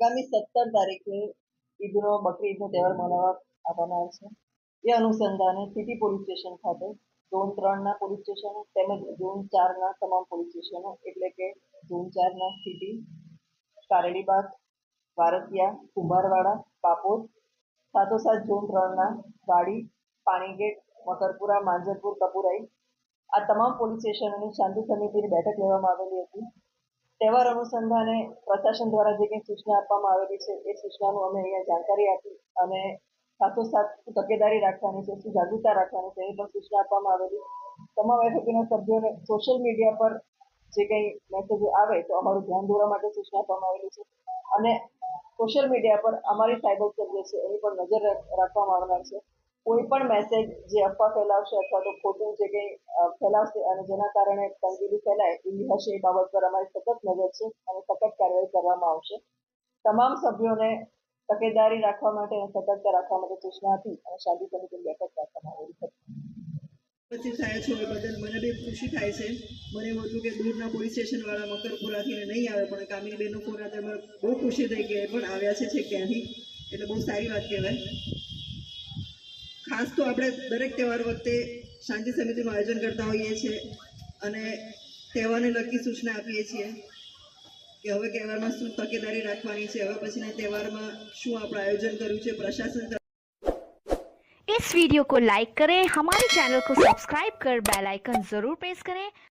આગામી સત્તર તારીખે ઈદનો બકરીદનો તહેવાર મનાવવા આવવાના છે. એ અનુસંધાને સિટી પોલીસ સ્ટેશન ખાતે ઝોન ત્રણના પોલીસ સ્ટેશનો તેમજ ઝોન ચારના તમામ પોલીસ સ્ટેશનો એટલે કે ઝોન ચારના સિટી કારેલીબાગ વારસિયા, કુંભારવાડા, પાપોદ સાથોસાથ ઝોન ત્રણના વાડી, પાણીગેટ, મકરપુરા, માંજરપુર, કપુરાઈ આ તમામ પોલીસ સ્ટેશનોની શાંતિ સમિતિની બેઠક લેવામાં આવેલી હતી. તહેવાર અનુસંધાને પ્રશાસન દ્વારા જે કંઈ સૂચના આપવામાં આવેલી છે, એ સૂચનાનું અમે અહીંયા જાણકારી આપી અને સાથોસાથ શું તકેદારી રાખવાની છે શું જાગૃતતા રાખવાની છે એની પણ સૂચના આપવામાં આવેલી. તમામ એફએપીના સભ્યોને સોશિયલ મીડિયા પર જે કંઈ મેસેજો આવે તો અમારું ધ્યાન દોરવા માટે સૂચના આપવામાં આવેલી છે. અને સોશિયલ મીડિયા પર અમારી સાયબર સેલ જે છે, એની પણ નજર રાખવામાં આવનાર છે. કોઈ પણ મેસેજ જે અફવા ફેલાવશે અથવા તો ખોટું જે કંઈ ફેલાવશે અને જેના કારણે તંગીલી ફેલાય, એવી હશે એ બાબત પર અમારી સતત નજર છે અને સખત કાર્યવાહી કરવામાં આવશે. તમામ સભ્યોને તકેદારી રાખવા માટે અને સતર્કતા રાખવા માટે સૂચના હતી અને શાંતિ સમિતિની બેઠક રાખવામાં આવી હતી. ઉપસ્થિત થયા છો એ બદલ મને બી ખુશી થાય છે. મને એવું હતું કે દૂરના પોલીસ સ્ટેશન વાળા મકરપુરાથી નહીં આવે, પણ કામિની બેનનો ફોન બહુ ખુશી થઈ કે પણ આવ્યા છે ક્યાંથી? એટલે બહુ સારી વાત કહેવાય. ખાસ તો આપણે દરેક તહેવાર વખતે શાંતિ સમિતિનું આયોજન કરતા હોઈએ છીએ અને તહેવારને લગતી સૂચના આપીએ છીએ કે હવે તહેવારમાં શું તકેદારી રાખવાની છે હવે પછીના તહેવારમાં શું આપણે આયોજન કર્યું છે પ્રશાસન इस वीडियो को लाइक करें हमारे चैनल को सब्सक्राइब कर बेल आइकन जरूर प्रेस करें